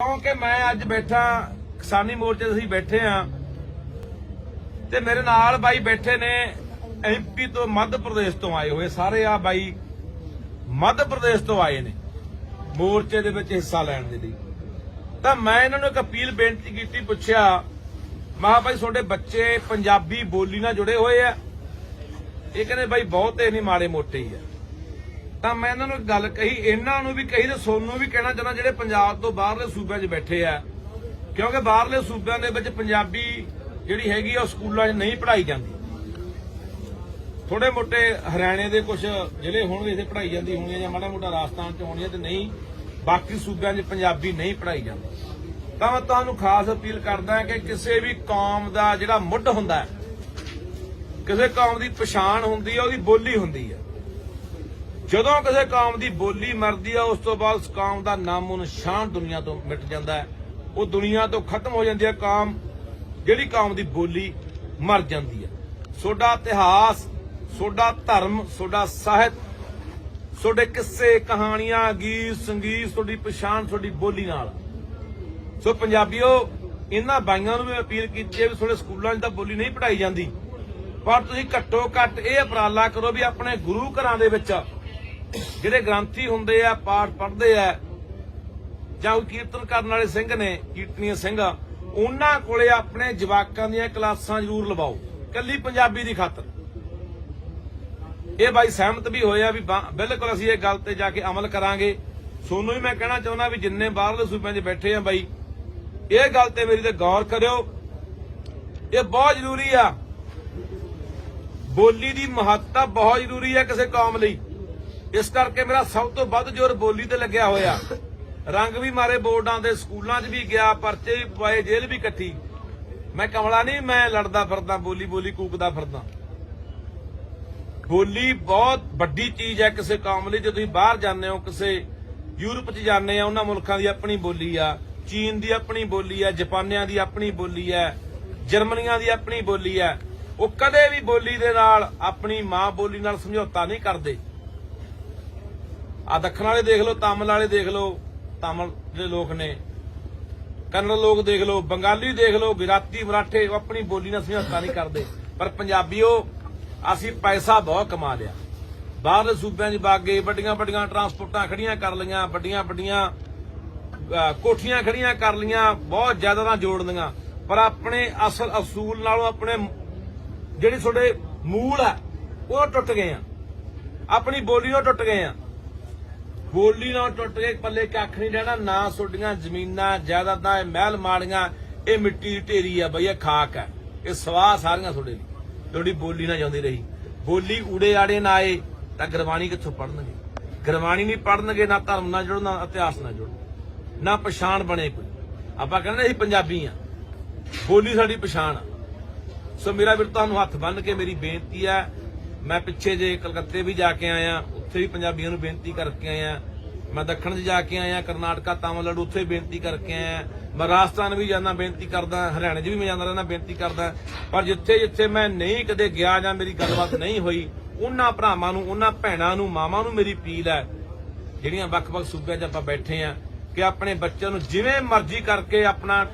ਕਿਉਂਕਿ ਮੈਂ ਅੱਜ ਬੈਠਾ, ਕਿਸਾਨੀ ਮੋਰਚੇ ਤੇ ਅਸੀਂ ਬੈਠੇ ਆ। ਤੇ ਮੇਰੇ ਨਾਲ ਬਾਈ ਬੈਠੇ ਨੇ ਐਮਪੀ ਤੋਂ ਮੱਧ ਪ੍ਰਦੇਸ਼ ਤੋਂ ਆਏ ਹੋਏ। ਸਾਰੇ ਆ ਬਾਈ ਮੱਧ ਪ੍ਰਦੇਸ਼ ਤੋਂ ਆਏ ਨੇ, ਮੋਰਚੇ ਦੇ ਵਿੱਚ ਹਿੱਸਾ ਲੈਣ ਦੇ ਲਈ। ਤਾਂ ਮੈਂ ਇਹਨਾਂ ਨੂੰ ਇੱਕ ਅਪੀਲ ਬੇਨਤੀ ਕੀਤੀ, ਪੁੱਛਿਆ ਮਹਾ ਭਾਈ ਤੁਹਾਡੇ ਬੱਚੇ ਪੰਜਾਬੀ ਬੋਲੀ ਨਾਲ ਜੁੜੇ ਹੋਏ ਆ। ਇਹ ਕਹਿੰਦੇ ਬਾਈ ਬਹੁਤੇ ਨਹੀਂ ਮਾੜੇ ਮੋਟੇ ਹੀ ਆ। ਤਾਂ ਮੈਂ ਇਹਨਾਂ ਨੂੰ ਇੱਕ ਗੱਲ ਕਹੀ, ਇਹਨਾਂ ਨੂੰ ਵੀ ਕਹੀ ਤੇ ਸੋਨੂੰ ਵੀ ਕਹਿਣਾ ਚਾਹੁੰਦਾ ਜਿਹੜੇ ਪੰਜਾਬ ਤੋਂ ਬਾਹਰਲੇ ਸੂਬਿਆਂ 'ਚ ਬੈਠੇ ਆ। ਕਿਉਂਕਿ ਬਾਹਰਲੇ ਸੂਬਿਆਂ ਦੇ ਵਿੱਚ ਪੰਜਾਬੀ ਜਿਹੜੀ ਹੈਗੀ ਉਹ ਸਕੂਲਾਂ 'ਚ ਨਹੀਂ ਪੜ੍ਹਾਈ ਜਾਂਦੀ। ਥੋੜੇ ਮੋਟੇ ਹਰਿਆਣੇ ਦੇ ਕੁਝ ਜ਼ਿਲ੍ਹੇ ਹੋਣਗੇ ਇੱਥੇ ਪੜ੍ਹਾਈ ਜਾਂਦੀ ਹੋਣੀ ਆ ਜਾਂ ਮਾੜਾ ਮੋਟਾ ਰਾਜਸਥਾਨ 'ਚ ਹੋਣੀ ਆ ਤੇ ਨਹੀਂ, ਬਾਕੀ ਸੂਬਿਆਂ 'ਚ ਪੰਜਾਬੀ ਨਹੀਂ ਪੜ੍ਹਾਈ ਜਾਂਦੀ। ਤਾਂ ਮੈਂ ਤੁਹਾਨੂੰ ਖਾਸ ਅਪੀਲ ਕਰਦਾ ਕਿ ਕਿਸੇ ਵੀ ਕੌਮ ਦਾ ਜਿਹੜਾ ਮੁੱਢ ਹੁੰਦਾ ਕਿਸੇ ਕੌਮ ਦੀ ਪਛਾਣ ਹੁੰਦੀ ਹੈ ਉਹਦੀ ਬੋਲੀ ਹੁੰਦੀ ਹੈ ਜਦੋਂ ਕਿਸੇ ਕੌਮ ਦੀ ਬੋਲੀ ਮਰਦੀ ਆ, ਉਸ ਤੋਂ ਬਾਅਦ ਉਸ ਕੌਮ ਦਾ ਨਾਮੋ ਨਿਸ਼ਾਨ ਦੁਨੀਆ ਤੋਂ ਮਿਟ ਜਾਂਦਾ ਉਹ ਦੁਨੀਆ ਤੋਂ ਖਤਮ ਹੋ ਜਾਂਦੀ ਹੈ ਕੌਮ, ਜਿਹੜੀ ਕੌਮ ਦੀ ਬੋਲੀ ਮਰ ਜਾਂਦੀ ਹੈ। ਸੋਡਾ ਇਤਿਹਾਸ, ਸੋਡਾ ਧਰਮ, ਸੋਡਾ ਸਾਹਿਤ ਤੁਹਾਡੇ ਕਿੱਸੇ, ਕਹਾਣੀਆਂ, ਗੀਤ, ਸੰਗੀਤ ਤੁਹਾਡੀ ਪਛਾਣ ਤੁਹਾਡੀ ਬੋਲੀ ਨਾਲ। ਸੋ ਪੰਜਾਬੀਓ, ਇਹਨਾਂ ਬਾਈਆਂ ਨੂੰ ਵੀ ਅਪੀਲ ਕੀਤੀ ਹੈ ਵੀ ਤੁਹਾਡੇ ਸਕੂਲਾਂ 'ਚ ਤਾਂ ਬੋਲੀ ਨਹੀਂ ਪੜਾਈ ਜਾਂਦੀ। ਪਰ ਤੁਸੀਂ ਘੱਟੋ ਘੱਟ ਇਹ ਅਪਰਾਲਾ ਕਰੋ ਵੀ ਆਪਣੇ ਗੁਰੂ ਘਰਾਂ ਦੇ ਵਿੱਚ ਜਿਹੜੇ ਗ੍ਰੰਥੀ ਹੁੰਦੇ ਆ, ਪਾਠ ਪੜ੍ਹਦੇ ਆ, ਜਾਂ ਕੋਈ ਕੀਰਤਨ ਕਰਨ ਵਾਲੇ ਸਿੰਘ ਨੇ ਕੀਰਤਨੀय ਸਿੰਘ, ਉਹਨਾਂ ਕੋਲੇ ਆਪਣੇ ਜਵਾਕਾਂ ਦੀਆਂ ਕਲਾਸਾਂ ਜ਼ਰੂਰ ਲਵਾਓ, ਕੱਲੀ ਪੰਜਾਬੀ ਦੀ ਖਾਤਰ। ਇਹ ਬਾਈ ਸਹਿਮਤ ਵੀ ਹੋਇਆ ਵੀ ਬਿਲਕੁਲ ਅਸੀਂ ਇਹ ਗੱਲ ਤੇ ਜਾ ਕੇ ਅਮਲ ਕਰਾਂਗੇ। ਸੋਨੂੰ ਵੀ ਮੈਂ ਕਹਿਣਾ ਚਾਹੁੰਦਾ ਵੀ ਜਿੰਨੇ ਬਾਹਰਲੇ ਸੂਬਿਆਂ 'ਚ ਬੈਠੇ ਆ ਬਾਈ, ਇਹ ਗੱਲ ਤੇ ਮੇਰੀ ਤੇ ਗੌਰ ਕਰਿਓ। ਇਹ ਬਹੁਤ ਜ਼ਰੂਰੀ ਆ। ਬੋਲੀ ਦੀ ਮਹੱਤਤਾ ਬਹੁਤ ਜ਼ਰੂਰੀ ਹੈ ਕਿਸੇ ਕੌਮ ਲਈ। ਇਸ ਕਰਕੇ ਮੇਰਾ ਸਭ ਤੋਂ ਵੱਧ ਜ਼ੋਰ ਬੋਲੀ ਤੇ ਲੱਗਿਆ ਹੋਇਆ। ਰੰਗ ਵੀ ਮਾਰੇ ਬੋਰਡਾਂ ਦੇ, ਸਕੂਲਾਂ 'ਚ ਵੀ ਗਿਆ, ਪਰਚੇ ਵੀ ਪਵਾਏ, ਜੇਲ੍ਹ ਵੀ ਇਕੱਠੀ ਮੈਂ ਕਮਲਾ ਨਹੀਂ, ਮੈਂ ਲੜਦਾ ਫਿਰਦਾ, ਬੋਲੀ ਬੋਲੀ ਕੂਕਦਾ ਫਿਰਦਾ। ਬੋਲੀ ਬਹੁਤ ਵੱਡੀ ਚੀਜ਼ ਹੈ ਕਿਸੇ ਕੌਮ ਲਈ, ਜੇ ਤੁਸੀਂ ਬਾਹਰ ਜਾਂਦੇ ਹੋ, ਕਿਸੇ ਯੂਰਪ 'ਚ ਜਾਂਦੇ ਆ, ਉਹਨਾਂ ਮੁਲਕਾਂ ਦੀ ਆਪਣੀ ਬੋਲੀ ਆ, ਚੀਨ ਦੀ ਆਪਣੀ ਬੋਲੀ ਆ, ਜਾਪਾਨੀਆਂ ਦੀ ਆਪਣੀ ਬੋਲੀ ਆ, ਜਰਮਨੀਆਂ ਦੀ ਆਪਣੀ ਬੋਲੀ ਆ, ਉਹ ਕਦੇ ਵੀ ਬੋਲੀ ਦੇ ਨਾਲ ਆਪਣੀ ਮਾਂ ਬੋਲੀ ਨਾਲ ਸਮਝੌਤਾ ਨਹੀਂ ਕਰਦੇ। ਆ ਦੱਖਣ ਵਾਲੇ ਦੇਖ ਲਓ, ਤਾਮਿਲ ਵਾਲੇ ਦੇਖ ਲਓ, ਤਾਮਿਲ ਜਿਹੜੇ ਲੋਕ ਨੇ। ਕੰਨੜ ਲੋਕ ਦੇਖ ਲਓ, ਬੰਗਾਲੀ ਦੇਖ ਲਓ, ਗੁਜਰਾਤੀ, ਮਰਾਠੇ, ਉਹ ਆਪਣੀ ਬੋਲੀ ਨਾਲ ਸਮਝੌਤਾ ਨਹੀਂ ਕਰਦੇ। ਪਰ ਪੰਜਾਬੀਓ, ਅਸੀਂ ਪੈਸਾ ਬਹੁਤ ਕਮਾ ਲਿਆ। ਬਾਹਰਲੇ ਸੂਬਿਆਂ 'ਚ ਬਾਗੇ, ਵੱਡੀਆਂ ਵੱਡੀਆਂ ਟਰਾਂਸਪੋਰਟਾਂ ਖੜੀਆਂ ਕਰ ਲਈਆਂ, ਵੱਡੀਆਂ ਵੱਡੀਆਂ ਕੋਠੀਆਂ ਖੜੀਆਂ ਕਰ ਲਈਆਂ, ਬਹੁਤ ਜ਼ਿਆਦਾ ਤਾਂ ਜੋੜ ਲਈਆਂ। ਪਰ ਆਪਣੇ ਅਸਲ ਅਸੂਲ ਨਾਲੋਂ ਆਪਣੇ ਜਿਹੜੀ ਤੁਹਾਡੇ ਮੂਲ ਆ, ਉਹ ਟੁੱਟ ਗਏ ਆ। ਆਪਣੀ ਬੋਲੀ ਉਹ ਟੁੱਟ ਗਏ ਆ। ਬੋਲੀ ਨਾਲ ਟੁੱਟ ਕੇ ਪੱਲੇ ਕੱਖ ਨਹੀਂ ਰਹਿਣਾ, ਨਾ ਤੁਹਾਡੀਆਂ ਜ਼ਮੀਨਾਂ ਜਾਇਦਾਦਾਂ ਇਹ ਮਹਿਲ ਮਾੜੀਆਂ, ਇਹ ਮਿੱਟੀ ਦੀ ਢੇਰੀ ਆ ਬਈ, ਇਹ ਖਾਕ ਹੈ ਇਹ ਸਵਾਹ ਸਾਰੀਆਂ ਤੁਹਾਡੇ ਲਈ। ਤੁਹਾਡੀ ਬੋਲੀ ਨਾ ਜਾਂਦੀ ਰਹੀ। ਬੋਲੀ ਊੜੇ ਆੜੇ ਨਾ ਆਏ, ਤਾਂ ਗੁਰਬਾਣੀ ਕਿੱਥੋਂ ਪੜਨਗੇ ਗੁਰਬਾਣੀ ਨਹੀਂ ਪੜਨਗੇ ਨਾ ਧਰਮ ਨਾਲ ਜੁੜਨ ਨਾ ਇਤਿਹਾਸ ਨਾਲ ਜੁੜਨ ਨਾ ਪਛਾਣ ਬਣੇ ਕੋਈ। ਆਪਾਂ ਕਹਿੰਦੇ ਅਸੀਂ ਪੰਜਾਬੀ ਆ। ਬੋਲੀ ਸਾਡੀ ਪਛਾਣ ਆ। ਸੋ ਮੇਰਾ ਵੀਰ, ਤੁਹਾਨੂੰ ਹੱਥ ਬੰਨ ਕੇ ਮੇਰੀ ਬੇਨਤੀ ਹੈ ਮੈਂ ਪਿੱਛੇ ਜੇ ਕਲਕੱਤੇ ਵੀ ਜਾ ਕੇ ਆਇਆ ਉੱਥੇ ਵੀ ਪੰਜਾਬੀਆਂ ਨੂੰ ਬੇਨਤੀ ਕਰਕੇ ਆਇਆ ਮੈਂ ਦੱਖਣ 'ਚ ਜਾ ਕੇ ਆਇਆ, ਕਰਨਾਟਕਾ, ਤਾਮਿਲਨਾਡੂ, ਉੱਥੇ ਬੇਨਤੀ ਕਰਕੇ ਆਇਆ। ਮੈਂ ਰਾਜਸਥਾਨ ਵੀ ਜਾਂਦਾ, ਬੇਨਤੀ ਕਰਦਾ, ਹਰਿਆਣੇ 'ਚ ਵੀ ਮੈਂ ਜਾਂਦਾ ਰਹਿੰਦਾ, ਬੇਨਤੀ ਕਰਦਾ। ਪਰ ਜਿੱਥੇ ਜਿੱਥੇ ਮੈਂ ਨਹੀਂ ਕਦੇ ਗਿਆ ਜਾਂ ਮੇਰੀ ਗੱਲਬਾਤ ਨਹੀਂ ਹੋਈ, ਉਹਨਾਂ ਭਰਾਵਾਂ ਨੂੰ, ਉਹਨਾਂ ਭੈਣਾਂ ਨੂੰ, ਮਾਵਾਂ ਨੂੰ ਮੇਰੀ ਅਪੀਲ ਹੈ, ਜਿਹੜੀਆਂ ਵੱਖ-ਵੱਖ ਸੂਬਿਆਂ 'ਚ ਆਪਾਂ ਬੈਠੇ ਆ, ਕਿ ਆਪਣੇ ਬੱਚਿਆਂ ਨੂੰ ਜਿਵੇਂ ਮਰਜ਼ੀ ਕਰਕੇ ਆਪਣਾ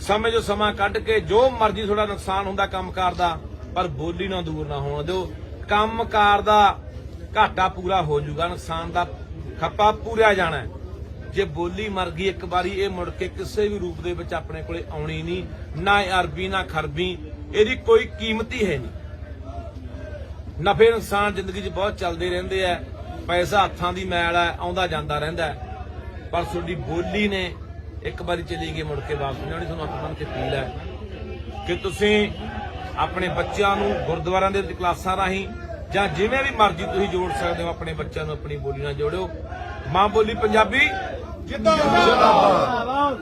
ਸਮੇਂ ਜੋ ਸਮਾਂ ਕੱਢ ਕੇ, ਜੋ ਮਰਜ਼ੀ ਥੋੜਾ ਨੁਕਸਾਨ ਹੁੰਦਾ ਕੰਮਕਾਰ ਦਾ, ਪਰ ਬੋਲੀ ਨਾ ਦੂਰ ਨਾ ਹੋਣ ਦਿਓ। ਕੰਮਕਾਰ ਦਾ ਘਾਟਾ ਪੂਰਾ ਹੋ ਜਾਊਗਾ, ਨੁਕਸਾਨ ਦਾ ਖੱਪਾ ਪੂਰਾ ਜਾਣਾ ਜੇ ਬੋਲੀ ਮਰ ਗਈ ਇੱਕ ਵਾਰੀ, ਇਹ ਮੁੜ ਕੇ ਕਿਸੇ ਵੀ ਰੂਪ ਦੇ ਵਿੱਚ ਆਪਣੇ ਕੋਲੇ ਆਉਣੀ ਨਹੀਂ, ਨਾ ਅਰਬੀ, ਨਾ ਖਰਬੀ, ਇਹਦੀ ਕੋਈ ਕੀਮਤ ਹੀ ਹੈ ਨਹੀਂ। ਨਫੇ ਨੁਕਸਾਨ ਜ਼ਿੰਦਗੀ 'ਚ ਬਹੁਤ ਚੱਲਦੇ ਰਹਿੰਦੇ ਆ, ਪੈਸਾ ਹੱਥਾਂ ਦੀ ਮੈਲ ਹੈ ਆਉਂਦਾ ਜਾਂਦਾ ਰਹਿੰਦਾ ਪਰ ਤੁਹਾਡੀ ਬੋਲੀ ਨੇ ਇੱਕ ਵਾਰੀ ਚਲੀ ਗਈ, ਮੁੜ ਕੇ ਵਾਪਸ ਨਹੀਂ ਆਉਣੀ, ਤੁਹਾਨੂੰ ਹੱਥ ਬੰਨ ਕੇ ਅਪੀਲ ਹੈ ਕਿ ਤੁਸੀਂ ਆਪਣੇ ਬੱਚਿਆਂ ਨੂੰ ਗੁਰਦੁਆਰਿਆਂ ਦੇ ਵਿੱਚ ਕਲਾਸਾਂ ਰਾਹੀਂ ਜਾਂ ਜਿਵੇਂ ਵੀ ਮਰਜ਼ੀ ਤੁਸੀਂ ਜੋੜ ਸਕਦੇ ਹੋ ਆਪਣੇ ਬੱਚਿਆਂ ਨੂੰ ਆਪਣੀ ਬੋਲੀ ਨਾਲ ਜੋੜਿਓ। ਮਾਂ ਬੋਲੀ ਪੰਜਾਬੀ। ਜਿੱਦਾਬਾਦ।